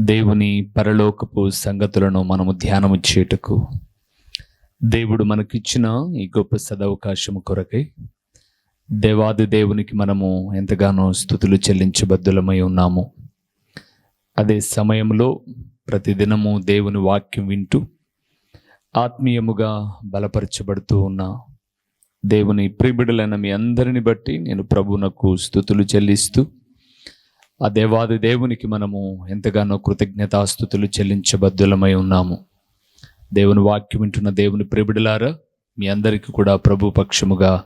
దేవుని పరలోకపు సంగతులను మనము ధ్యానము చేయుటకు. దేవుడు మనకిచ్చిన ఈ గొప్ప సదవకాశము కొరకై దేవాది దేవునికి మనము ఎంతగానో స్థుతులు చెల్లించబద్దులమై ఉన్నాము. అదే సమయంలో ప్రతిదినము దేవుని వాక్యం వింటూ ఆత్మీయముగా బలపరచబడుతూ ఉన్న దేవుని ప్రిబిడులైన మీ అందరిని బట్టి నేను ప్రభువునకు స్థుతులు చెల్లిస్తూ ఆ దేవాది దేవునికి మనము ఎంతగానో కృతజ్ఞతాస్థుతులు చెల్లించబద్దులమై ఉన్నాము. దేవుని వాక్యం వింటున్న దేవుని ప్రిబిడలారా మీ అందరికీ కూడా ప్రభు పక్షముగా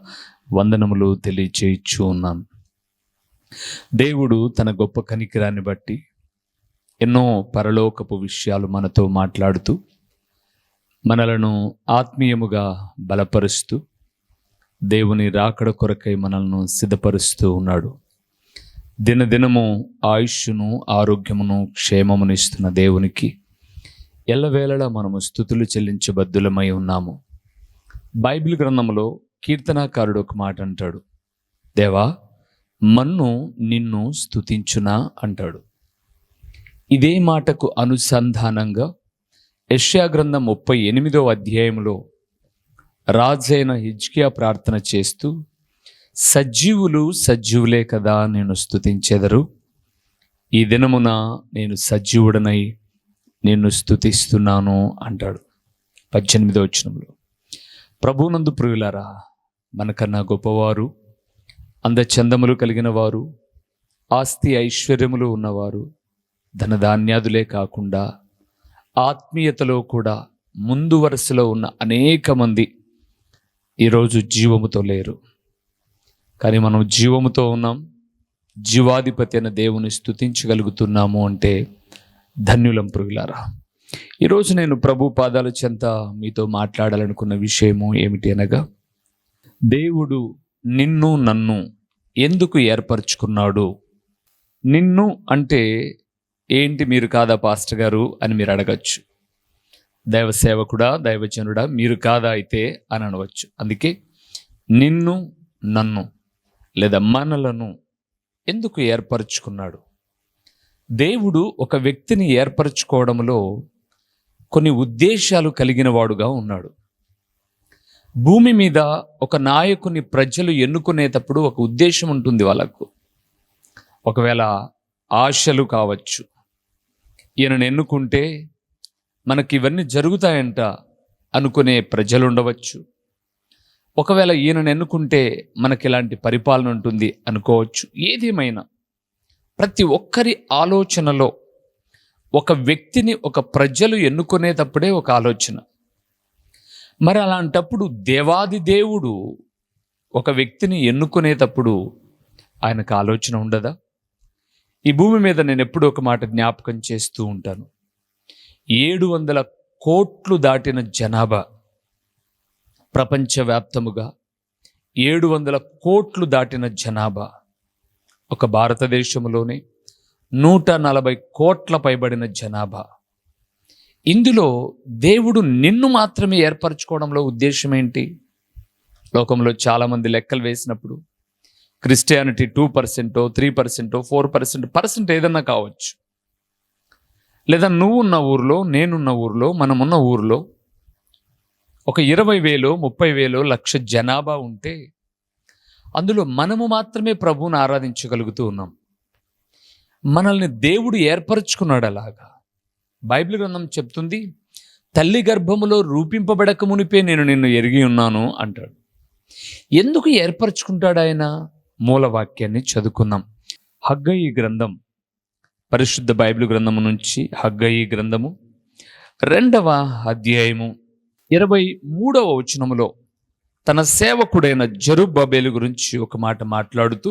వందనములు తెలియచేయచ్చు ఉన్నాను. దేవుడు తన గొప్ప కనికిరాన్ని బట్టి ఎన్నో పరలోకపు విషయాలు మనతో మాట్లాడుతూ మనలను ఆత్మీయముగా బలపరుస్తూ దేవుని రాకడ కొరకై మనల్ని సిద్ధపరుస్తూ ఉన్నాడు. దినదినము ఆయుష్ను ఆరోగ్యమును క్షేమమును ఇస్తున్న దేవునికి ఎల్లవేళలా మనము స్థుతులు చెల్లించబద్దులమై ఉన్నాము. బైబిల్ గ్రంథంలో కీర్తనాకారుడు ఒక మాట అంటాడు. దేవా మన్ను నిన్ను స్థుతించునా అంటాడు. ఇదే మాటకు అనుసంధానంగా యెషయా గ్రంథం ముప్పై ఎనిమిదో అధ్యాయంలో రాజైన హిజ్కియా ప్రార్థన చేస్తూ సజీవులు సజీవులే కదా నేను స్థుతించెదరు ఈ దినమున నేను సజీవుడనై నిన్ను స్థుతిస్తున్నాను అంటాడు. పద్దెనిమిదో వచనంలో. ప్రభునందు ప్రియులారా మనకన్నా గొప్పవారు అందచందములు కలిగిన వారు ఆస్తి ఐశ్వర్యములు ఉన్నవారు ధనధాన్యాదులే కాకుండా ఆత్మీయతలో కూడా ముందు వరుసలో ఉన్న అనేక మంది ఈరోజు జీవముతో లేరు. కానీ మనం జీవముతో ఉన్నాం. జీవాధిపతి అయిన దేవుని స్తుతించగలుగుతున్నాము అంటే ధన్యులం పురుగులారా ఈరోజు నేను ప్రభు పాదాల చెంత మీతో మాట్లాడాలనుకున్న విషయము ఏమిటి అనగా దేవుడు నిన్ను నన్ను ఎందుకు ఏర్పరచుకున్నాడు? నిన్ను అంటే ఏంటి మీరు కాదా పాస్టర్ గారు? అని మీరు అడగచ్చు. దైవ సేవకుడా దైవజనుడా మీరు కాదా అయితే అని అనవచ్చు. అందుకే నిన్ను నన్ను లేదా మనలను ఎందుకు ఏర్పరచుకున్నాడు? దేవుడు ఒక వ్యక్తిని ఏర్పరచుకోవడంలో కొన్ని ఉద్దేశాలు కలిగిన వాడుగా ఉన్నాడు. భూమి మీద ఒక నాయకుని ప్రజలు ఎన్నుకునేటప్పుడు ఒక ఉద్దేశం ఉంటుంది వాళ్ళకు. ఒకవేళ ఆశలు కావచ్చు ఈయనను ఎన్నుకుంటే మనకి ఇవన్నీ జరుగుతాయంట అనుకునే ప్రజలు ఉండవచ్చు ఒకవేళ ఈయనను ఎన్నుకుంటే మనకి ఇలాంటి పరిపాలన ఉంటుంది అనుకోవచ్చు. ఏదేమైనా ప్రతి ఒక్కరి ఆలోచనలో ఒక వ్యక్తిని ఒక ప్రజలు ఎన్నుకునేటప్పుడే ఒక ఆలోచన. మరి అలాంటప్పుడు దేవాది దేవుడు ఒక వ్యక్తిని ఎన్నుకునేటప్పుడు ఆయనకు ఆలోచన ఉండదా? ఈ భూమి మీద నేను ఎప్పుడూ ఒక మాట జ్ఞాపకం చేస్తూ ఉంటాను. ఏడు వందల కోట్లు దాటిన జనాభా. ప్రపంచవ్యాప్తముగా ఏడు వందల కోట్లు దాటిన జనాభా ఒక భారతదేశంలోనే నూట నలభై కోట్ల పైబడిన జనాభా. ఇందులో దేవుడు నిన్ను మాత్రమే ఏర్పరచుకోవడంలో ఉద్దేశం ఏంటి లోకంలో చాలామంది లెక్కలు వేసినప్పుడు క్రిస్టియానిటీ టూ పర్సెంటో త్రీ పర్సెంటో ఫోర్ పర్సెంట్ పర్సెంట్ ఏదన్నా కావచ్చు. లేదా నువ్వు ఉన్న ఊర్లో నేనున్న ఊర్లో మనమున్న ఊర్లో ఒక ఇరవై వేలు ముప్పై వేలు లక్ష జనాభా ఉంటే అందులో మనము మాత్రమే ప్రభువుని ఆరాధించగలుగుతూ ఉన్నాం. మనల్ని దేవుడు ఏర్పరచుకున్నాడు అలాగా బైబిల్ గ్రంథం చెప్తుంది తల్లి గర్భములో రూపింపబడక మునిపే నేను నిన్ను ఎరిగి ఉన్నాను అంటాడు. ఎందుకు ఏర్పరచుకుంటాడు ఆయన? మూలవాక్యాన్ని చదువుకుందాం. హగ్గయి గ్రంథం పరిశుద్ధ బైబిల్ గ్రంథము నుంచి హగ్గయి గ్రంథము రెండవ అధ్యాయము ఇరవై మూడవ వచనములో తన సేవకుడైన జరుబ్బబేలు గురించి ఒక మాట మాట్లాడుతూ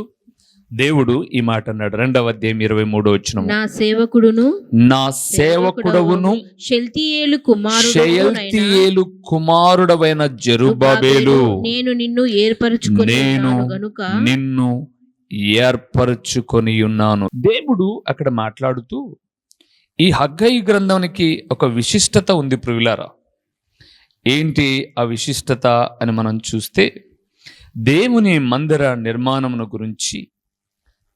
దేవుడు ఈ మాట అన్నాడు. రెండవ అధ్యాయం ఇరవై మూడో వచ్చిన నా సేవకుడును నా సేవకుడవును షెల్తీయేలు కుమారుడు షయల్తీయేలు కుమారుడవైన జరుబాబేలు నేను నిన్ను ఏర్పరచుకొని నేను గనుక. నిన్ను ఏర్పరచుకొని ఉన్నాను. దేవుడు అక్కడ మాట్లాడుతూ ఈ హగ్గయి గ్రంథానికి ఒక విశిష్టత ఉంది ప్రియులారా. ఏంటి ఆ విశిష్టత అని మనం చూస్తే దేవుని మందిర నిర్మాణమును గురించి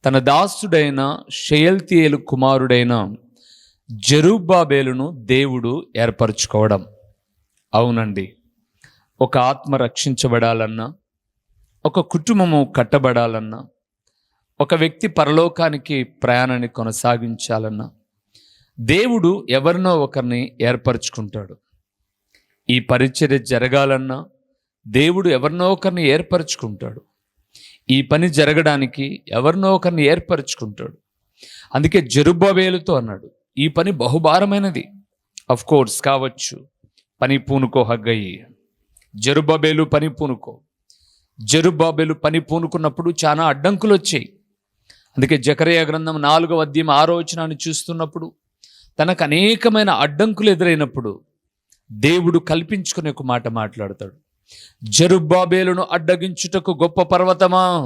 తన దాసుడైన షయల్తీయేలు కుమారుడైన జరుబాబేలును దేవుడు ఏర్పరచుకోవడం. అవునండి. ఒక ఆత్మ రక్షించబడాలన్నా ఒక కుటుంబము కట్టబడాలన్నా ఒక వ్యక్తి పరలోకానికి ప్రయాణాన్ని కొనసాగించాలన్నా దేవుడు ఎవరినో ఒకరిని ఏర్పరచుకుంటాడు. ఈ పరిచర్య జరగాలన్నా దేవుడు ఎవరినో ఒకరిని ఏర్పరచుకుంటాడు. ఈ పని జరగడానికి ఎవరినో ఒకరిని ఏర్పరచుకుంటాడు. అందుకే జరుబాబేలుతో అన్నాడు ఈ పని బహుభారమైనది. అఫ్ కోర్స్ కావచ్చు. పని పూనుకో హగ్గయి జరుబాబేలు పని పూనుకో. జరుబాబేలు పని పూనుకున్నప్పుడు చాలా అడ్డంకులు వచ్చాయి అందుకే జకరయ గ్రంథం నాలుగవ అధ్యాయం ఆరోచనాన్ని చూస్తున్నప్పుడు తనకు అనేకమైన అడ్డంకులు ఎదురైనప్పుడు దేవుడు కల్పించుకునే ఒక మాట మాట్లాడతాడు. జరుబ్బాబేలను అడ్డగించుటకు గొప్ప పర్వతమా?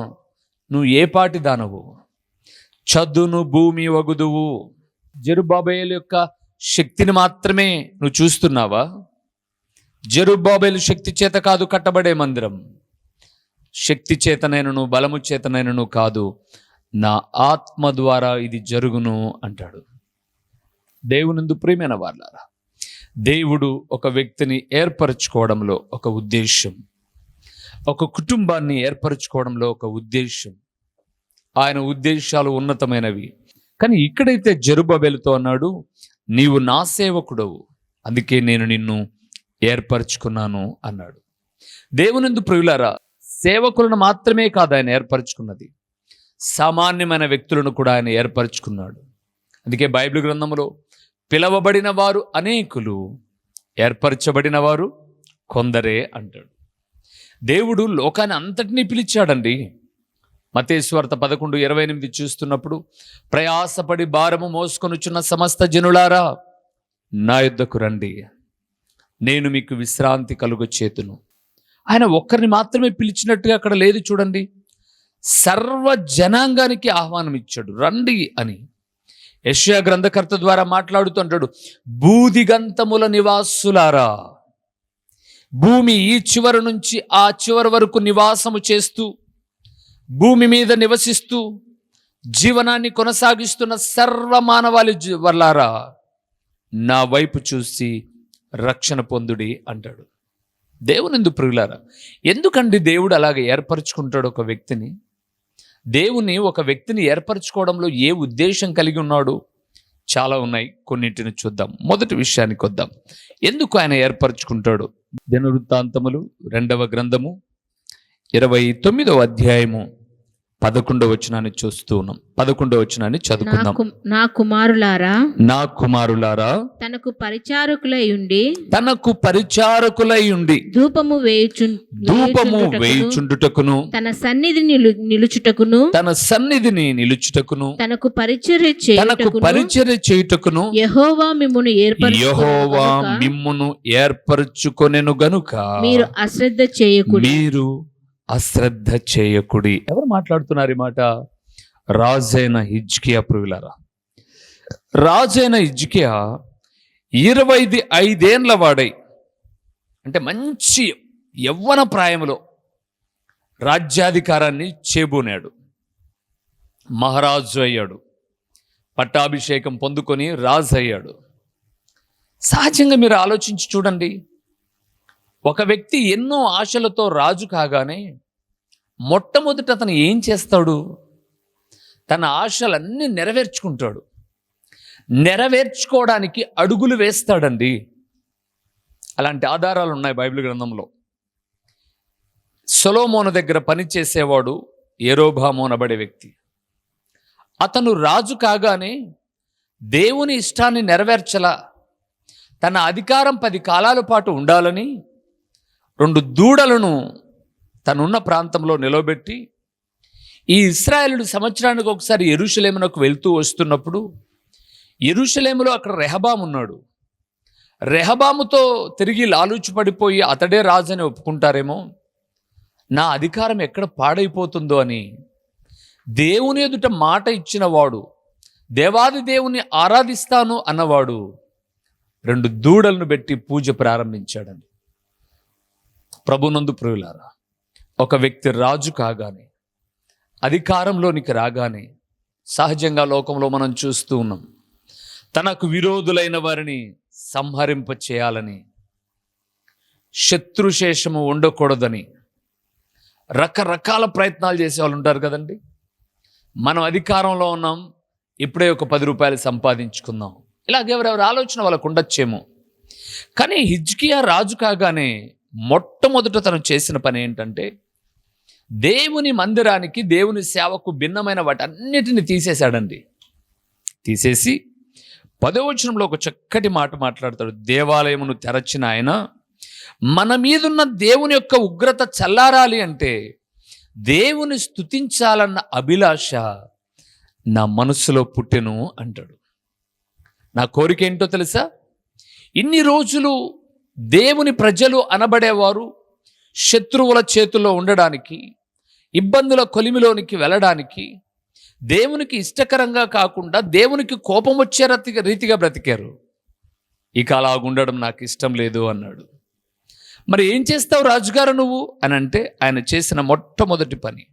నువ్వు ఏ పాటి దానవు? చదును భూమి వగుదువు. జరుబాబేలు యొక్క శక్తిని మాత్రమే నువ్వు చూస్తున్నావా? జరుబాబేలు శక్తి చేత కాదు కట్టబడే మందిరం. శక్తి చేతనైనను బలము చేతనైనను కాదు. నా ఆత్మ ద్వారా ఇది జరుగును అంటాడు. దేవునందు ప్రియమైన వాళ్ళారా దేవుడు ఒక వ్యక్తిని ఏర్పరచుకోవడంలో ఒక ఉద్దేశం ఒక కుటుంబాన్ని ఏర్పరచుకోవడంలో ఒక ఉద్దేశం ఆయన ఉద్దేశాలు ఉన్నతమైనవి. కానీ ఇక్కడైతే జరుబబెలుతో అన్నాడు నీవు నా సేవకుడవు అందుకే నేను నిన్ను ఏర్పరచుకున్నాను అన్నాడు. దేవునందు ప్రియులారా సేవకులను మాత్రమే కాదు ఆయన ఏర్పరచుకున్నది. సామాన్యమైన వ్యక్తులను కూడా ఆయన ఏర్పరచుకున్నాడు. అందుకే బైబిల్ గ్రంథంలో పిలవబడిన వారు అనేకులు ఏర్పరచబడిన వారు కొందరే అంటాడు. దేవుడు లోకాన్ని అంతటినీ పిలిచాడండి. మతేశ్వార్త పదకొండు ఇరవై ఎనిమిది చూస్తున్నప్పుడు ప్రయాసపడి భారము మోసుకొనుచున్న సమస్త జనులారా నా యుద్ధకు రండి. నేను మీకు విశ్రాంతి కలుగ చేతును. ఆయన ఒక్కరిని మాత్రమే పిలిచినట్టుగా అక్కడ లేదు చూడండి. సర్వ జనాంగానికి ఆహ్వానం ఇచ్చాడు రండి అని. యష్యా గ్రంథకర్త ద్వారా మాట్లాడుతుంటాడు బూదిగంతముల నివాసులారా భూమి ఈ చివరి నుంచి ఆ చివరి వరకు నివాసము చేస్తూ భూమి మీద నివసిస్తూ జీవనాన్ని కొనసాగిస్తున్న సర్వ మానవాళి వల్లారా నా వైపు చూసి రక్షణ పొందుడి అంటాడు. దేవునిందు ప్రియులారా ఎందుకండి దేవుడు అలాగే ఏర్పరచుకుంటాడు ఒక వ్యక్తిని? దేవుని ఒక వ్యక్తిని ఏర్పరచుకోవడంలో ఏ ఉద్దేశం కలిగి ఉన్నాడు? చాలా ఉన్నాయి. కొన్నింటిని చూద్దాం. మొదటి విషయానికి వద్దాం. ఎందుకు ఆయన ఏర్పరచుకుంటాడు? దినవృత్తాంతములు రెండవ గ్రంథము ఇరవై తొమ్మిదవ అధ్యాయము. పదకొండవ వచనాన్ని చూస్తూ ఉన్నాం. పదకొండవ వచనాన్ని చదువుకుందాం. నా కుమారులారా నా కుమారులారా తనకు పరిచారకులై ఉండి తనకు పరిచారకులై ఉండి ధూపము వేయుచు ధూపము వేయుచుండుటకును, తన సన్నిధి నిలు నిలుచుటకును తన సన్నిధిని నిలుచుటకును తనకు పరిచర్య తనకు పరిచర్య చేయుటకును యెహోవా మిమ్మును యెహోవా ఏర్పరచుకొనును గనుక. మిమ్మును ఏర్పరచుకొనెను గనుక. మీరు అశ్రద్ధ చేయకుడి. మీరు అశ్రద్ధ చేయకుడి. ఎవరు మాట్లాడుతున్నారు ఈ మాట? రాజైన హిజ్కియా ప్రియులారా. రాజైన హిజ్కియా ఇరవై ఐదేండ్ల వాడై అంటే మంచి యవ్వన ప్రాయంలో రాజ్యాధికారాన్ని చేబూనాడు. మహారాజు అయ్యాడు. పట్టాభిషేకం పొందుకొని రాజు అయ్యాడు సహజంగా మీరు ఆలోచించి చూడండి. ఒక వ్యక్తి ఎన్నో ఆశలతో రాజు కాగానే మొట్టమొదట అతను ఏం చేస్తాడు? తన ఆశలన్నీ నెరవేర్చుకుంటాడు. నెరవేర్చుకోవడానికి అడుగులు వేస్తాడండి. అలాంటి ఆధారాలు ఉన్నాయి బైబిల్ గ్రంథంలో. సొలోమోను దగ్గర పనిచేసేవాడు ఏరోభాము అనబడే వ్యక్తి. అతను రాజు కాగానే దేవుని ఇష్టాన్ని నెరవేర్చలా తన అధికారం పది కాలాల పాటు ఉండాలని రెండు దూడలను తనున్న ప్రాంతంలో నిలబెట్టి ఈ ఇస్రాయేలుడు సంవత్సరానికి ఒకసారి ఎరుషలేమునకు వెళ్తూ వస్తున్నప్పుడు ఎరుషలేములో అక్కడ రెహబాం ఉన్నాడు. రెహబాముతో తిరిగి లాలూచి పడిపోయి అతడే రాజు అని ఒప్పుకుంటారేమో? నా అధికారం ఎక్కడ పాడైపోతుందో అని. దేవుని ఎదుట మాట ఇచ్చినవాడు దేవాది దేవుని ఆరాధిస్తాను అన్నవాడు రెండు దూడలను పెట్టి పూజ ప్రారంభించాడని ప్రభునందు ప్రియులారా ఒక వ్యక్తి రాజు కాగానే అధికారంలోనికి రాగానే సహజంగా లోకంలో మనం చూస్తూ ఉన్నాం. తనకు విరోధులైన వారిని సంహరింప చేయాలని శత్రుశేషము ఉండకూడదని రకరకాల ప్రయత్నాలు చేసే వాళ్ళు ఉంటారు కదండి. మనం అధికారంలో ఉన్నాం ఇప్పుడే ఒక పది రూపాయలు సంపాదించుకుందాం. ఇలాగ ఎవరెవరు ఆలోచన వాళ్ళకు ఉండొచ్చేమో. కానీ హిజ్కియా రాజు కాగానే మొట్టమొదట తను చేసిన పని ఏంటంటే దేవుని మందిరానికి దేవుని సేవకు భిన్నమైన వాటన్నిటిని తీసేశాడండి. తీసేసి పదవచనంలో ఒక చక్కటి మాట మాట్లాడతాడు. దేవాలయమును తెరచిన ఆయన మన మీదున్న దేవుని యొక్క ఉగ్రత చల్లారాలి అంటే దేవుని స్తుతించాలన్న అభిలాష నా మనసులో పుట్టెను అంటాడు. నా కోరిక ఏంటో తెలుసా? ఇన్ని రోజులు దేవుని ప్రజలు అనబడేవారు శత్రువుల చేతుల్లో ఉండడానికి ఇబ్బందుల కొలిమిలోనికి వెళ్ళడానికి దేవునికి ఇష్టకరంగా కాకుండా దేవునికి కోపం వచ్చే రతిగా రీతిగా బ్రతికారు. ఇక అలా ఉండడం నాకు ఇష్టం లేదు అన్నాడు. మరి ఏం చేస్తావు రాజుగారు నువ్వు? అని అంటే ఆయన చేసిన మొట్టమొదటి పని.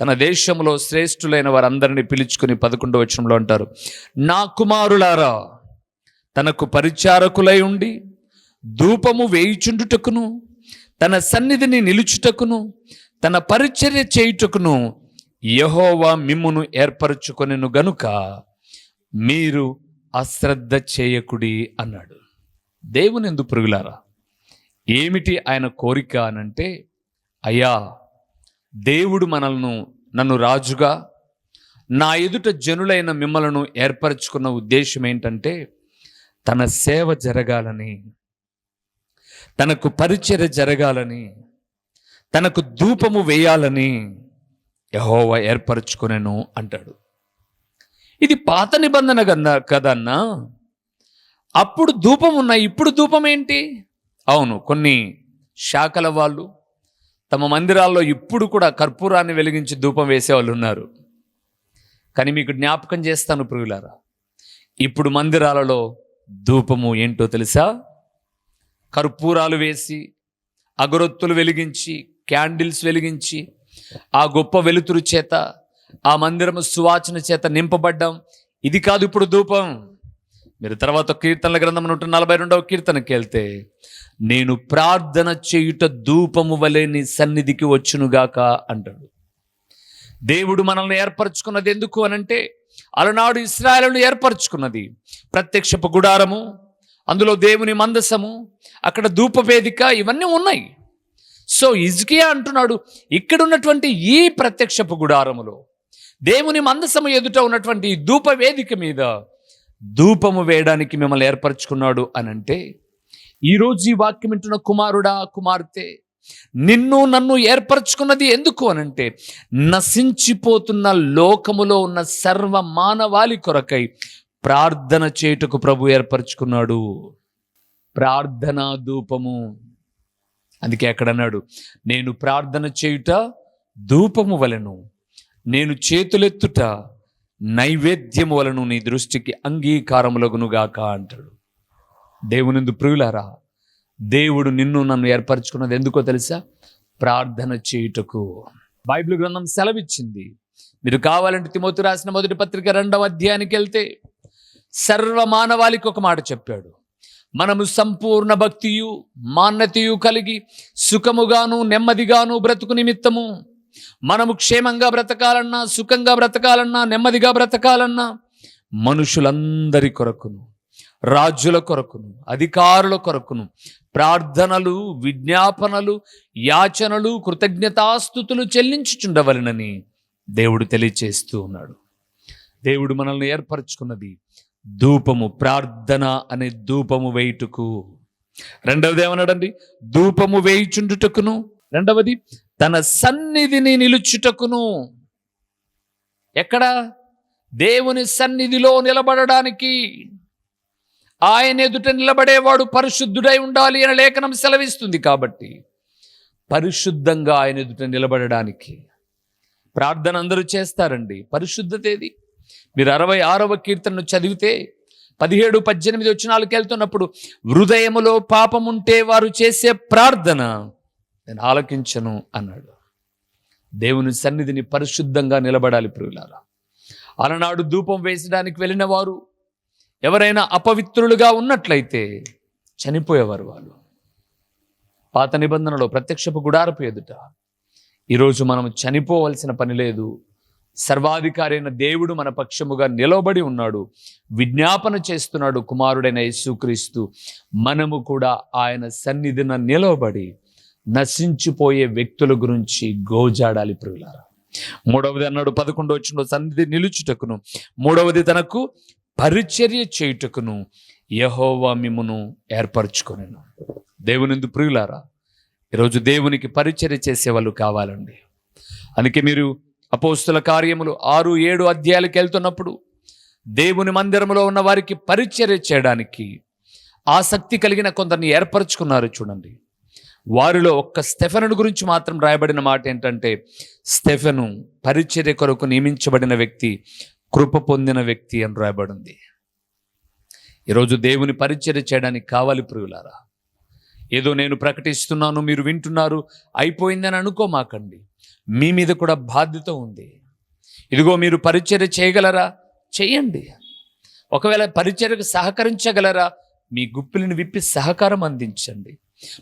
తన దేశంలో శ్రేష్ఠులైన వారందరినీ పిలుచుకుని పదకొండు వచనంలో అంటారు నా కుమారులారా తనకు పరిచారకులై ఉండి ధూపము వేయిచుండుటకును తన సన్నిధిని నిలుచుటకును తన పరిచర్య చేయుటకును యహోవా మిమ్మును ఏర్పరచుకొనెను గనుక మీరు అశ్రద్ధ చేయకుడి అన్నాడు. దేవుని ఎందు పురుగులారా ఏమిటి ఆయన కోరిక అనంటే అయ్యా దేవుడు మనల్ని నన్ను రాజుగా నా ఎదుట జనులైన మిమ్మలను ఏర్పరచుకున్న ఉద్దేశం ఏంటంటే తన సేవ జరగాలని తనకు పరిచర్య జరగాలని తనకు ధూపము వేయాలని యహోవ ఏర్పరచుకునేను అంటాడు. ఇది పాత నిబంధన కదా కదన్నా? అప్పుడు ధూపం ఉన్నాయి ఇప్పుడు ధూపం ఏంటి? అవును కొన్ని శాఖల వాళ్ళు తమ మందిరాల్లో ఇప్పుడు కూడా కర్పూరాన్ని వెలిగించి ధూపం వేసేవాళ్ళు ఉన్నారు. కానీ మీకు జ్ఞాపకం చేస్తాను ప్రియులారా ఇప్పుడు మందిరాలలో ధూపము ఏంటో తెలుసా? కర్పూరాలు వేసి అగరొత్తులు వెలిగించి క్యాండిల్స్ వెలిగించి ఆ గొప్ప వెలుతురు చేత ఆ మందిరము సువాచన చేత నింపబడ్డం. ఇది కాదు ఇప్పుడు ధూపం. మీరు తర్వాత కీర్తనల గ్రంథం నూట నలభై రెండవ కీర్తనకి వెళ్తే నేను ప్రార్థన చేయుట ధూపము వలె నీ సన్నిధికి వచ్చునుగాక అంటాడు. దేవుడు మనల్ని ఏర్పరచుకున్నది ఎందుకు అనంటే అలనాడు ఇస్రాయలను ఏర్పరచుకున్నది. ప్రత్యక్షపు గుడారము అందులో దేవుని మందసము అక్కడ ధూపవేదిక ఇవన్నీ ఉన్నాయి. సో ఇజ్కియా అంటున్నాడు ఇక్కడ ఉన్నటువంటి ఈ ప్రత్యక్షపు గుడారములో దేవుని మందసము ఎదుట ఉన్నటువంటి ఈ ధూప వేదిక మీద ధూపము వేయడానికి మిమ్మల్ని ఏర్పరచుకున్నాడు అని అంటే ఈరోజు ఈ వాక్యం వింటున్న కుమారుడా కుమార్తె నిన్ను నన్ను ఏర్పరచుకున్నది ఎందుకు? అనంటే నశించిపోతున్న లోకములో ఉన్న సర్వ మానవాళి కొరకై ప్రార్థన చేయుటకు ప్రభు ఏర్పరచుకున్నాడు. ప్రార్థనా ధూపము. అందుకే అక్కడ అన్నాడు నేను ప్రార్థన చేయుట ధూపము వలెను నేను చేతులెత్తుట నైవేద్యము వలను నీ దృష్టికి అంగీకారములగునుగాక అంటాడు. దేవునిందు ప్రియులారా దేవుడు నిన్ను నన్ను ఏర్పరచుకున్నది ఎందుకో తెలుసా? ప్రార్థన చేయుటకు. బైబిల్ గ్రంథం సెలవిచ్చింది. మీరు కావాలంటే తిమోతు రాసిన మొదటి పత్రిక రెండవ అధ్యాయానికి వెళ్తే సర్వ మానవాళికి ఒక మాట చెప్పాడు. మనము సంపూర్ణ భక్తియు మాన్యతయు కలిగి సుఖముగాను నెమ్మదిగాను బ్రతుకు నిమిత్తము. మనము క్షేమంగా బ్రతకాలన్నా సుఖంగా బ్రతకాలన్నా నెమ్మదిగా బ్రతకాలన్నా మనుషులందరి కొరకును రాజుల కొరకును అధికారుల కొరకును ప్రార్థనలు విజ్ఞాపనలు యాచనలు కృతజ్ఞతాస్థుతులు చెల్లించుచుండవలనని దేవుడు తెలియచేస్తూ ఉన్నాడు. దేవుడు మనల్ని ఏర్పరచుకున్నది ధూపము ప్రార్థన అనే ధూపము వేయుటకు. రెండవది ఏమన్నాడండి? ధూపము వేయుచుండుటకును. రెండవది తన సన్నిధిని నిలుచుటకును. ఎక్కడ? దేవుని సన్నిధిలో నిలబడడానికి. ఆయన ఎదుట నిలబడేవాడు పరిశుద్ధుడై ఉండాలి అని లేఖనం సెలవిస్తుంది కాబట్టి. పరిశుద్ధంగా ఆయన ఎదుట నిలబడడానికి. ప్రార్థన అందరూ చేస్తారండి. పరిశుద్ధత ఏది మీరు అరవై ఆరవ కీర్తనను చదివితే పదిహేడు పద్దెనిమిది వచ్చినాలకు వెళ్తున్నప్పుడు హృదయములో పాపం ఉంటే వారు చేసే ప్రార్థన నేను ఆలకించను అన్నాడు. దేవుని సన్నిధిని పరిశుద్ధంగా నిలబడాలి ప్రియులారా. అలనాడు ధూపం వేసడానికి వెళ్ళిన వారు ఎవరైనా అపవిత్రులుగా ఉన్నట్లయితే చనిపోయేవారు వాళ్ళు. పాత నిబంధనలో ప్రత్యక్షపు గుడారపు ఎదుట ఈరోజు మనం చనిపోవలసిన పని లేదు. సర్వాధికారి అయిన దేవుడు మన పక్షముగా నిలబడి ఉన్నాడు. విజ్ఞాపన చేస్తున్నాడు కుమారుడైన యేసుక్రీస్తు. మనము కూడా ఆయన సన్నిధిన నిలబడి నశించిపోయే వ్యక్తుల గురించి గోజాడాలి ప్రియులారా. మూడవది అన్నాడు పదకొండు వచ్చిన సన్నిధి నిలుచుటకును. మూడవది తనకు పరిచర్య చేయుటకును. యహోవా మిమ్మును ఏర్పరచుకొనెను. దేవునిందు ప్రియులారా ఈరోజు దేవునికి పరిచర్య చేసేవాళ్ళు కావాలండి. అందుకే మీరు అపోస్తుల కార్యములు ఆరు ఏడు అధ్యాయాలకు వెళ్తున్నప్పుడు దేవుని మందిరములో ఉన్న వారికి పరిచర్య చేయడానికి ఆసక్తి కలిగిన కొందరిని ఏర్పరచుకున్నారు చూడండి. వారిలో ఒక్క స్టెఫెను గురించి మాత్రం రాయబడిన మాట ఏంటంటే స్టెఫెను పరిచర్య కొరకు నియమించబడిన వ్యక్తి కృప పొందిన వ్యక్తి అని రాయబడింది. ఈరోజు దేవుని పరిచర్య చేయడానికి కావాలి ప్రియులారా. ఏదో నేను ప్రకటిస్తున్నాను మీరు వింటున్నారు అయిపోయిందని అనుకోమాకండి. మీ మీద కూడా బాధ్యత ఉంది. ఇదిగో మీరు పరిచర్య చేయగలరా? చేయండి. ఒకవేళ పరిచర్యకు సహకరించగలరా? మీ గుప్పిలను విప్పి సహకారం అందించండి.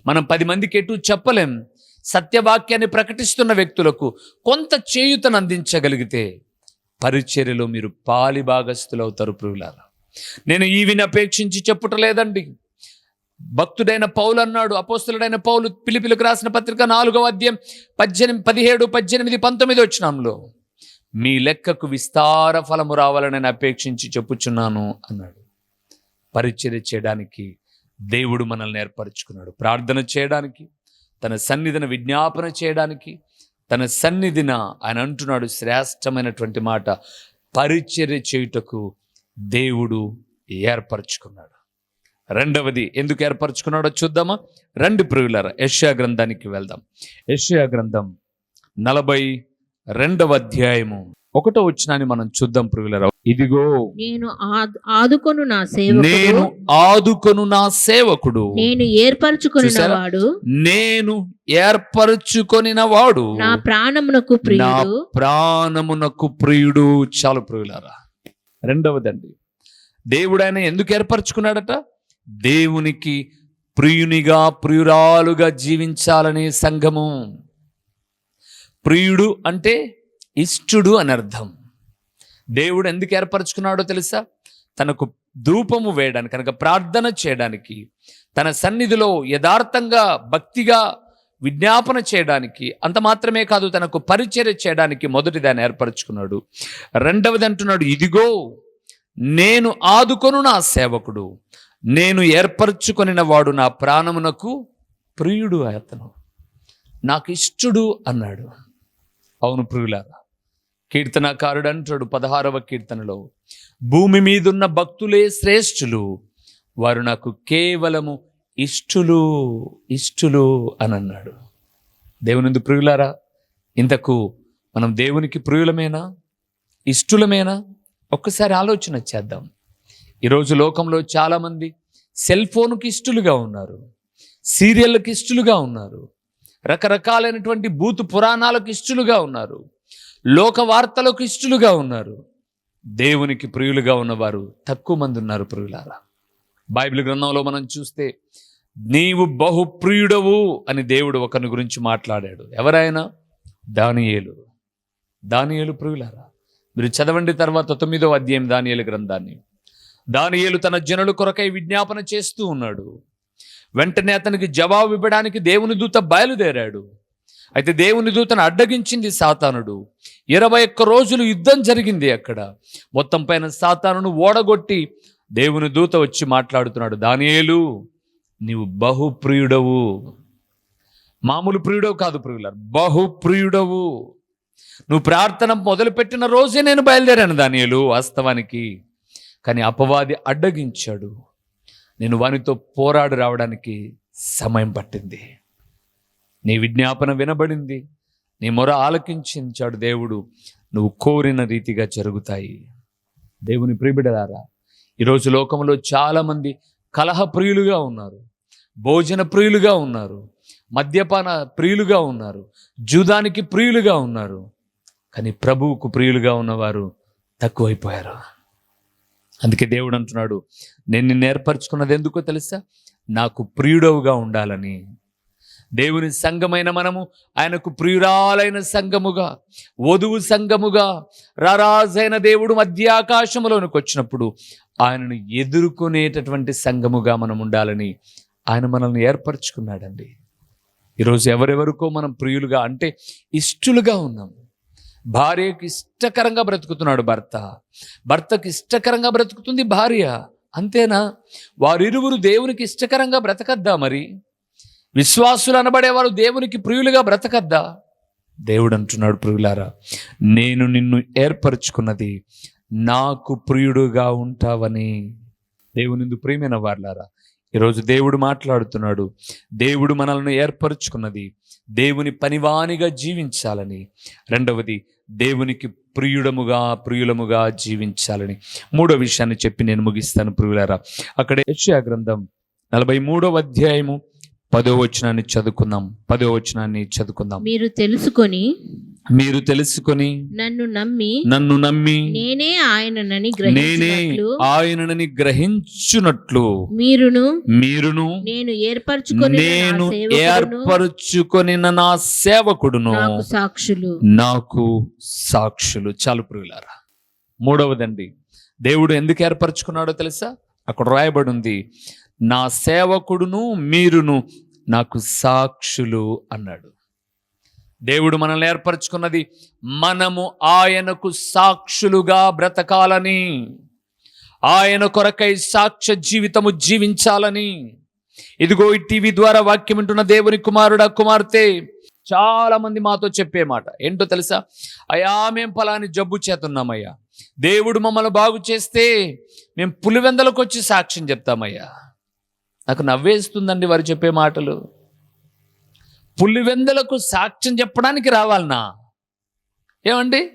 మనం పది మందికి ఎటు చెప్పలేం. సత్యవాక్యాన్ని ప్రకటిస్తున్న వ్యక్తులకు కొంత చేయుతను అందించగలిగితే పరిచర్యలో మీరు పాలి భాగస్థులవుతారు ప్రియులారా. నేను ఈ విని అపేక్షించి చెప్పుట లేదండి భక్తుడైన పౌలు అన్నాడు అపోస్తులుడైన పౌలు పిలిపిలకు రాసిన పత్రిక నాలుగవ అధ్యాయం పద్దెనిమిది పదిహేడు పద్దెనిమిది పంతొమ్మిది వచ్చినంలో మీ లెక్కకు విస్తార ఫలము రావాలని నేను అపేక్షించి చెప్పుచున్నాను అన్నాడు. పరిచర్య చేయడానికి దేవుడు మనల్ని ఏర్పరచుకున్నాడు. ప్రార్థన చేయడానికి తన సన్నిధిని విజ్ఞాపన చేయడానికి తన సన్నిధిన ఆయన అంటున్నాడు శ్రేష్టమైనటువంటి మాట పరిచర్య చేయుటకు దేవుడు ఏర్పరచుకున్నాడు. రెండవది ఎందుకు ఏర్పరచుకున్నాడో చూద్దామా? రెండు ప్రియులర యష్యా గ్రంథానికి వెళ్దాం. యష్యా గ్రంథం నలభై రెండవ అధ్యాయము. ఒకటో వచ్చినాన్ని మనం చూద్దాం ప్రియులర. ఇదిగో నేను ఆద్- ఆదుకొను నా సేవకుడు. నేను ఆదుకొను నా సేవకుడు. నేను ఏర్పరచుకున్న చూసారా? వాడు. నేను ఏర్పరచుకొనిన వాడు నా ప్రాణమునకు నా ప్రియుడు ప్రాణమునకు ప్రియుడు. చాలు ప్రియులారా. రెండవదండి. దేవుడు ఆయన ఎందుకు ఏర్పరచుకున్నాడట? దేవునికి ప్రియునిగా ప్రియురాలుగా జీవించాలనే సంఘము. ప్రియుడు అంటే ఇష్టుడు అని అర్థం. దేవుడు ఎందుకు ఏర్పరచుకున్నాడో తెలుసా? తనకు ధూపము వేయడానికి కనుక ప్రార్థన చేయడానికి తన సన్నిధిలో యథార్థంగా భక్తిగా విజ్ఞాపన చేయడానికి అంత మాత్రమే కాదు తనకు పరిచర్య చేయడానికి మొదటి దాన్ని ఏర్పరచుకున్నాడు. రెండవది అంటున్నాడు ఇదిగో నేను ఆదుకొను నా సేవకుడు. నేను ఏర్పరచుకొనిన వాడు నా ప్రాణమునకు ప్రియుడు అతను. నాకు ఇష్టుడు అన్నాడు. అవును ప్రియులారా కీర్తనకారుడు అంటాడు పదహారవ కీర్తనలో. భూమి మీదున్న భక్తులే శ్రేష్ఠులు వారు నాకు కేవలము ఇష్టులు ఇష్టులు అని అన్నాడు దేవునిందు ప్రియులారా ఇంతకు మనం దేవునికి ప్రియులమేనా ఇష్టులమేనా? ఒక్కసారి ఆలోచన చేద్దాం. ఈరోజు లోకంలో చాలామంది సెల్ ఫోన్కి ఇష్టలుగా ఉన్నారు సీరియళ్ళకి ఇష్టలుగా ఉన్నారు రకరకాలైనటువంటి భూత పురాణాలకు ఇష్టలుగా ఉన్నారు లోక వార్తలకు ఇష్టలుగా ఉన్నారు. దేవునికి ప్రియులుగా ఉన్నవారు తక్కువ మంది ఉన్నారు ప్రియులారా. బైబిల్ గ్రంథంలో మనం చూస్తే నీవు బహుప్రియుడవు అని దేవుడు ఒకరిని గురించి మాట్లాడాడు. ఎవరైనా దానియేలు. దానియేలు ప్రియులారా. మీరు చదవండి తర్వాత తొమ్మిదో అధ్యాయం దానియేలు గ్రంథాన్ని. దానియేలు తన జనుల కొరకై విజ్ఞాపన చేస్తూ ఉన్నాడు. వెంటనే అతనికి జవాబు ఇవ్వడానికి దేవుని దూత బయలుదేరాడు. అయితే దేవుని దూతను అడ్డగించింది సాతానుడు. ఇరవై ఒక్క రోజులు యుద్ధం జరిగింది అక్కడ. మొత్తం పైన సాతానును ఓడగొట్టి దేవుని దూత వచ్చి మాట్లాడుతున్నాడు దానియేలు నీవు బహుప్రియుడవు. మామూలు ప్రియుడవు కాదు ప్రియులారు బహుప్రియుడవు. నువ్వు ప్రార్థన మొదలుపెట్టిన రోజే నేను బయలుదేరాను దానియలు వాస్తవానికి. కానీ అపవాది అడ్డగించాడు. నేను వానితో పోరాడి రావడానికి సమయం పట్టింది. నీ విజ్ఞాపన వినబడింది. నీ మొర ఆలకించాడు దేవుడు. నువ్వు కోరిన రీతిగా జరుగుతాయి. దేవుని ప్రియబిడలారా ఈరోజు లోకంలో చాలామంది కలహ ప్రియులుగా ఉన్నారు. భోజన ప్రియులుగా ఉన్నారు. మద్యపాన ప్రియులుగా ఉన్నారు. జూదానికి ప్రియులుగా ఉన్నారు. కానీ ప్రభువుకు ప్రియులుగా ఉన్నవారు తక్కువైపోయారు. అందుకే దేవుడు అంటున్నాడు నేను నిన్ను ఏర్పరచుకున్నది ఎందుకో తెలుసా? నాకు ప్రియుడవుగా ఉండాలని. దేవుని సంఘమైన మనము ఆయనకు ప్రియురాలైన సంఘముగా వధువు సంఘముగా రారాజైన దేవుడు మధ్యాకాశములోనికి వచ్చినప్పుడు ఆయనను ఎదుర్కొనేటటువంటి సంఘముగా మనం ఉండాలని ఆయన మనల్ని ఏర్పరచుకున్నాడండి. ఈరోజు ఎవరెవరికో మనం ప్రియులుగా అంటే ఇష్టలుగా ఉన్నాము భార్యకి ఇష్టకరంగా బ్రతుకుతున్నాడు భర్త. భర్తకి ఇష్టకరంగా బ్రతుకుతుంది భార్య. అంతేనా? వారిరువురు దేవునికి ఇష్టకరంగా బ్రతకద్దా మరి? విశ్వాసులు అనబడేవారు దేవునికి ప్రియులుగా బ్రతకద్దా? దేవుడు అంటున్నాడు ప్రియులారా నేను నిన్ను ఏర్పరచుకున్నది నాకు ప్రియుడుగా ఉంటావని. దేవునిందు ప్రియమైన వార్లారా ఈరోజు దేవుడు మాట్లాడుతున్నాడు. దేవుడు మనల్ని ఏర్పరచుకున్నది. దేవుని పనివానిగా జీవించాలని. రెండవది దేవునికి ప్రియుడముగా ప్రియులముగా జీవించాలని. మూడో విషయాన్ని చెప్పి నేను ముగిస్తాను ప్రియులారా. అక్కడ యెషయా గ్రంథం నలభై మూడవ అధ్యాయము పదో వచనాన్ని చదువుకుందాం. పదో వచనాన్ని చదువుకుందాం. మీరు తెలుసుకొని మీరు తెలుసుకొని నన్ను నమ్మి నన్ను నమ్మి నేనే ఆయననని నేనే ఆయనని గ్రహించునట్లు మీరును మీరును నేను ఏర్పరచుకొని నేను ఏర్పరచుకొని నా సేవకుడును. సాక్షులు. నాకు సాక్షులు. చాలు ప్రియులారా. మూడవదండి. దేవుడు ఎందుకు ఏర్పరచుకున్నాడో తెలుసా? అక్కడ రాయబడి ఉంది. నా సేవకుడును మీరును నాకు సాక్షులు అన్నాడు. దేవుడు మనల్ని ఏర్పరచుకున్నది మనము ఆయనకు సాక్షులుగా బ్రతకాలని ఆయన కొరకై సాక్ష్య జీవితము జీవించాలని. ఇదిగో ఈ టీవీ ద్వారా వాక్యం వింటున్న దేవుని కుమారుడా కుమార్తె చాలా మంది మాతో చెప్పే మాట. ఏంటో తెలుసా? అయా మేం ఫలాన్ని జబ్బు చేతున్నామయ్యా. దేవుడు మమ్మల్ని బాగు చేస్తే మేము పులివెందలకు వచ్చి సాక్ష్యం చెప్తామయ్యా. నాకు నవ్వేస్తుందండి వారు చెప్పే మాటలు. పులివెందులకు సాక్ష్యం చెప్పడానికి రావాలనా? ఏమండి?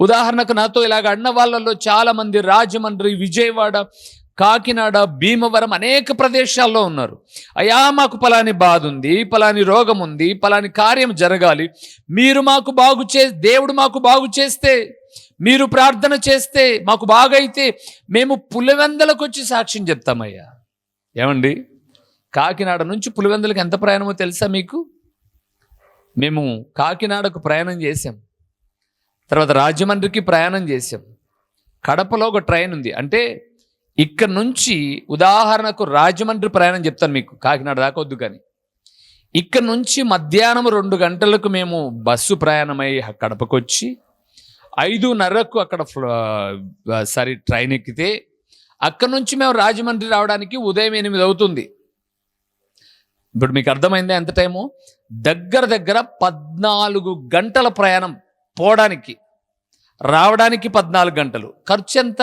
ఉదాహరణకు నాతో ఇలాగ అన్న వాళ్ళలో చాలామంది రాజమండ్రి విజయవాడ కాకినాడ భీమవరం అనేక ప్రదేశాల్లో ఉన్నారు. అయా మాకు పలాని బాధ ఉంది పలాని రోగం ఉంది పలాని కార్యం జరగాలి. మీరు మాకు బాగు చే దేవుడు మాకు బాగు చేస్తే మీరు ప్రార్థన చేస్తే మాకు బాగైతే మేము పులివెందలకు వచ్చి సాక్ష్యం చెప్తామయ్యా. ఏమండి? కాకినాడ నుంచి పులివెందులకు ఎంత ప్రయాణమో తెలుసా మీకు? మేము కాకినాడకు ప్రయాణం చేసాం తర్వాత రాజమండ్రికి ప్రయాణం చేసాం కడపలో ఒక ట్రైన్ ఉంది. అంటే ఇక్కడ నుంచి ఉదాహరణకు రాజమండ్రి ప్రయాణం చెప్తాను మీకు. కాకినాడ రాకొద్దు వద్దు కానీ. ఇక్కడ నుంచి మధ్యాహ్నం రెండు గంటలకు మేము బస్సు ప్రయాణమై కడపకు వచ్చి ఐదున్నరకు అక్కడ సారీ ట్రైన్ ఎక్కితే అక్కడి నుంచి మేము రాజమండ్రి రావడానికి ఉదయం ఎనిమిది అవుతుంది. ఇప్పుడు మీకు అర్థమైందా ఎంత టైము? దగ్గర దగ్గర పద్నాలుగు గంటల ప్రయాణం పోవడానికి రావడానికి పద్నాలుగు గంటలు. ఖర్చు ఎంత?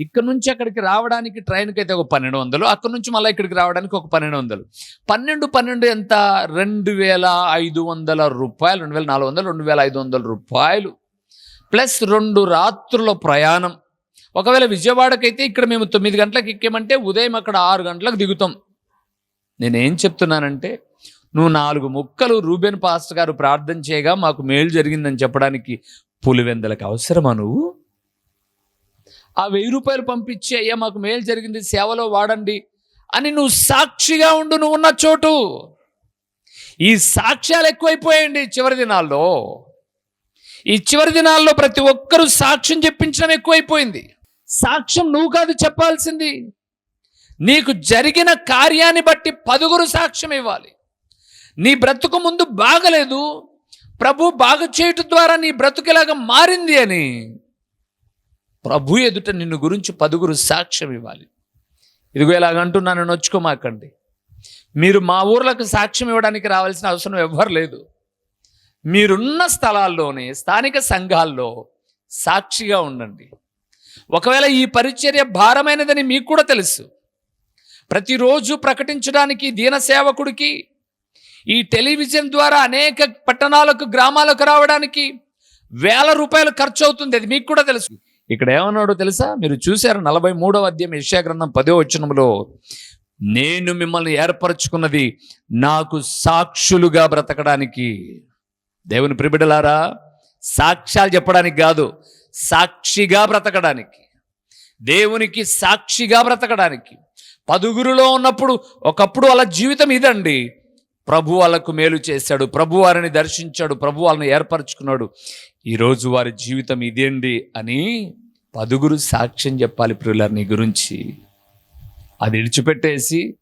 ఇక్కడ నుంచి అక్కడికి రావడానికి ట్రైన్కి అయితే ఒక పన్నెండు వందలు అక్కడ నుంచి మళ్ళీ ఇక్కడికి రావడానికి ఒక పన్నెండు వందలు. పన్నెండు పన్నెండు ఎంత? రెండు వేల ఐదు వందల రూపాయలు రెండు వేల నాలుగు వందలు రెండు వేల ఐదు వందల రూపాయలు. ప్లస్ రెండు రాత్రుల ప్రయాణం. ఒకవేళ విజయవాడకైతే ఇక్కడ మేము తొమ్మిది గంటలకు ఎక్కామంటే ఉదయం అక్కడ ఆరు గంటలకు దిగుతాం. నేనేం చెప్తున్నానంటే నువ్వు నాలుగు ముక్కలు రూబెన్ పాస్ట్ గారు ప్రార్థన చేయగా మాకు మేలు జరిగిందని చెప్పడానికి పులివెందలకు అవసరమా నువ్వు? ఆ వెయ్యి రూపాయలు పంపించి అయ్యా మాకు మేలు జరిగింది సేవలో వాడండి అని నువ్వు సాక్షిగా ఉండు నువ్వు ఉన్న చోటు. ఈ సాక్ష్యాలు ఎక్కువైపోయాయండి చివరి దినాల్లో. ఈ చివరి దినాల్లో ప్రతి ఒక్కరూ సాక్ష్యం చెప్పించడం ఎక్కువైపోయింది. సాక్ష్యం నువ్వు కాదు చెప్పాల్సింది. నీకు జరిగిన కార్యాన్ని బట్టి పదుగురు సాక్ష్యం ఇవ్వాలి. నీ బ్రతుకు ముందు బాగలేదు. ప్రభు బాగు చేయటం ద్వారా నీ బ్రతుకులాగా మారింది అని ప్రభు ఎదుట నిన్ను గురించి పదుగురు సాక్ష్యం ఇవ్వాలి. ఇదిగో ఇలాగంటున్నాను నొచ్చుకోమాకండి. మీరు మా ఊర్లకు సాక్ష్యం ఇవ్వడానికి రావాల్సిన అవసరం ఎవ్వరు లేదు. మీరున్న స్థలాల్లోనే స్థానిక సంఘాల్లో సాక్షిగా ఉండండి. ఒకవేళ ఈ పరిచర్య భారమైనదని మీకు కూడా తెలుసు. ప్రతిరోజు ప్రకటించడానికి దీన సేవకుడికి ఈ టెలివిజన్ ద్వారా అనేక పట్టణాలకు గ్రామాలకు రావడానికి వేల రూపాయలు ఖర్చు అవుతుంది అది మీకు కూడా తెలుసు. ఇక్కడ ఏమన్నాడో తెలుసా? మీరు చూశారు నలభై మూడవ అధ్యాయం యెషయా గ్రంథం పదో వచనంలో నేను మిమ్మల్ని ఏర్పరచుకున్నది నాకు సాక్షులుగా బ్రతకడానికి. దేవుని ప్రిబిడలారా సాక్ష్యాలు చెప్పడానికి కాదు సాక్షిగా బ్రతకడానికి దేవునికి సాక్షిగా బ్రతకడానికి పదుగురులో ఉన్నప్పుడు ఒకప్పుడు వాళ్ళ జీవితం ఇదండి. ప్రభు వాళ్ళకు మేలు చేశాడు ప్రభు వారిని దర్శించాడు ప్రభు వాళ్ళని ఏర్పరచుకున్నాడు. ఈరోజు వారి జీవితం ఇదేంటి అని పదుగురు సాక్ష్యం చెప్పాలి ప్రియులారు నీ గురించి. అది విడిచిపెట్టేసి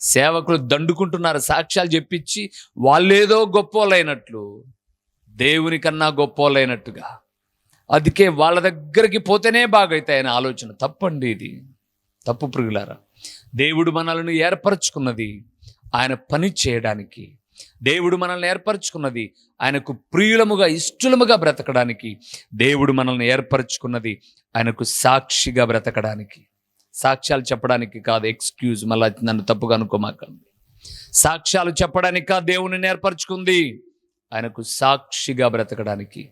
సేవకులు దండుకుంటున్నారు సాక్ష్యాలు చెప్పించి వాళ్ళేదో గొప్పోలైనట్లు దేవుని కన్నా గొప్పోళ్ళైనట్టుగా అందుకే వాళ్ళ దగ్గరికి పోతేనే బాగైతాయని ఆలోచన. తప్పండి ఇది. తప్పు పురుగులారా దేవుడు మనల్ని ఏర్పరచుకున్నది ఆయన పని చేయడానికి. దేవుడు మనల్ని ఏర్పరచుకున్నది ఆయనకు ప్రియులముగా ఇష్టలముగా బ్రతకడానికి. దేవుడు మనల్ని ఏర్పరచుకున్నది ఆయనకు సాక్షిగా బ్రతకడానికి. సాక్ష్యాలు చెప్పడానికి కాదు ఎక్స్క్యూజ్ మళ్ళీ నన్ను తప్పుగా అనుకోమాకండి. సాక్ష్యాలు చెప్పడానికి కాదు దేవుని ఏర్పరచుకుంది ఆయనకు సాక్షిగా బ్రతకడానికి.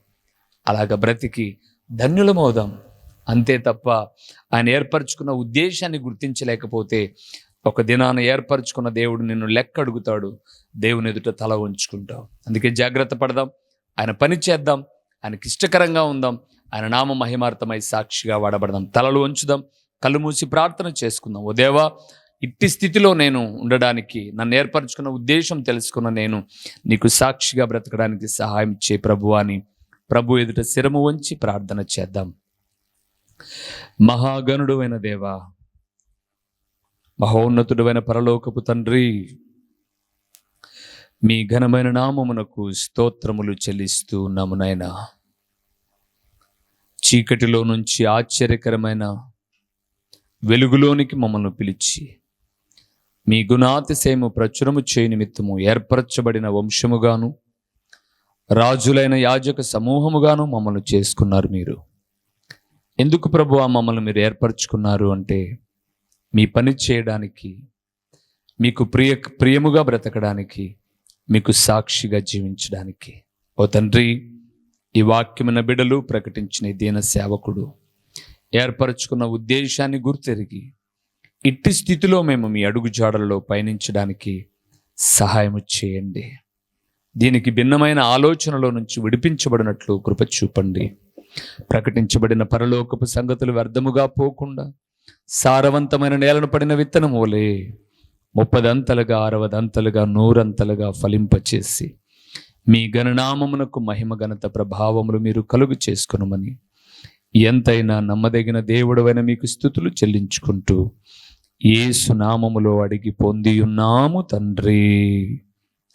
అలాగ బ్రతికి ధన్యులమవుదాం. అంతే తప్ప ఆయన ఏర్పరచుకున్న ఉద్దేశాన్ని గుర్తించలేకపోతే ఒక దినాన ఏర్పరచుకున్న దేవుడు నిన్ను లెక్క అడుగుతాడు దేవుని ఎదుట తల ఉంచుకుంటావు అందుకే జాగ్రత్త పడదాం. ఆయన పని చేద్దాం. ఆయనకి ఇష్టకరంగా ఉందాం. ఆయన నామ మహిమార్థమై సాక్షిగా వాడబడదాం. తలలు ఉంచుదాం కళ్ళు మూసి ప్రార్థన చేసుకుందాం. ఓ దేవా ఇట్టి స్థితిలో నేను ఉండడానికి నన్ను ఏర్పరచుకున్న ఉద్దేశం తెలుసుకున్న నేను నీకు సాక్షిగా బ్రతకడానికి సహాయం చే ప్రభు అని ప్రభు ఎదుట శిరము వంచి ప్రార్థన చేద్దాం. మహాగణుడు అయిన దేవా మహోన్నతుడైన పరలోకపు తండ్రి మీ ఘనమైన నామమునకు స్తోత్రములు చెల్లిస్తూ నమునైన చీకటిలో నుంచి ఆశ్చర్యకరమైన వెలుగులోనికి మమ్మల్ని పిలిచి మీ గుణాతిశయము ప్రచురము చేయ నిమిత్తము ఏర్పరచబడిన వంశముగాను రాజులైన యాజక సమూహముగాను మమ్మల్ని చేసుకున్నారు మీరు. ఎందుకు ప్రభు మమ్మల్ని మీరు ఏర్పరచుకున్నారు అంటే మీ పని చేయడానికి మీకు ప్రియ ప్రియముగా బ్రతకడానికి మీకు సాక్షిగా జీవించడానికి. ఓ తండ్రి ఈ వాక్యమైన బిడలు ప్రకటించిన దీన సేవకుడు ఏర్పరచుకున్న ఉద్దేశాన్ని గుర్తెరిగి ఇట్టి స్థితిలో మేము మీ అడుగు జాడల్లో పయనించడానికి సహాయము చేయండి. దీనికి భిన్నమైన ఆలోచనలో నుంచి విడిపించబడినట్లు కృప చూపండి. ప్రకటించబడిన పరలోకపు సంగతులు వ్యర్థముగా పోకుండా సారవంతమైన నేలను పడిన విత్తనం ముప్పదంతలుగా అరవదంతలుగా నూరంతలుగా ఫలింపచేసి మీ గణనామమునకు మహిమ ఘనత ప్రభావములు మీరు కలుగు చేసుకునమని ఎంతైనా నమ్మదగిన దేవుడవైన మీకు స్థుతులు చెల్లించుకుంటూ ఏసునామములో అడిగి పొంది ఉన్నాము తండ్రి.